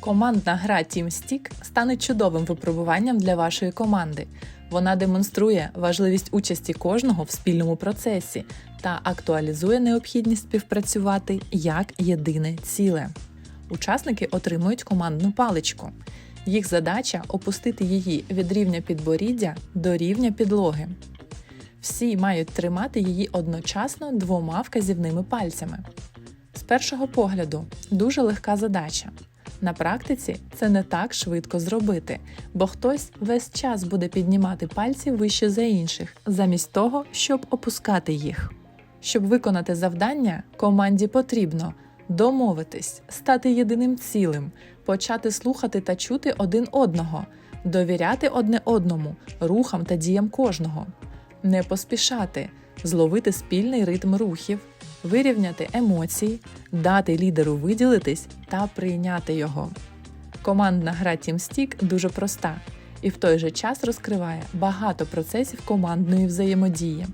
Командна гра TeamStick стане чудовим випробуванням для вашої команди. Вона демонструє важливість участі кожного в спільному процесі та актуалізує необхідність співпрацювати як єдине ціле. Учасники отримують командну паличку. Їх задача опустити її від рівня підборіддя до рівня підлоги. Всі мають тримати її одночасно двома вказівними пальцями. З першого погляду дуже легка задача. На практиці це не так швидко зробити, бо хтось весь час буде піднімати пальці вище за інших, замість того, щоб опускати їх. Щоб виконати завдання, команді потрібно домовитись, стати єдиним цілим, почати слухати та чути один одного, довіряти одне одному, рухам та діям кожного, не поспішати, зловити спільний ритм рухів, вирівняти емоції, дати лідеру виділитись та прийняти його. Командна гра TeamStick дуже проста і в той же час розкриває багато процесів командної взаємодії.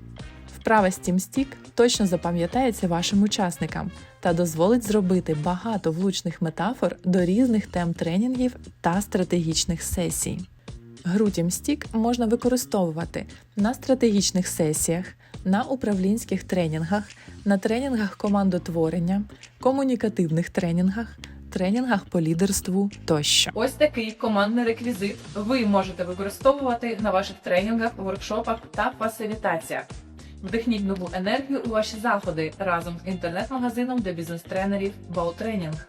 Вправа з TeamStick точно запам'ятається вашим учасникам та дозволить зробити багато влучних метафор до різних тем тренінгів та стратегічних сесій. Гру TeamStick можна використовувати на стратегічних сесіях, на управлінських тренінгах, на тренінгах командотворення, комунікативних тренінгах, тренінгах по лідерству тощо. Ось такий командний реквізит ви можете використовувати на ваших тренінгах, воркшопах та фасилітаціях. Вдихніть нову енергію у ваші заходи разом з інтернет-магазином для бізнес-тренерів Баутренінг.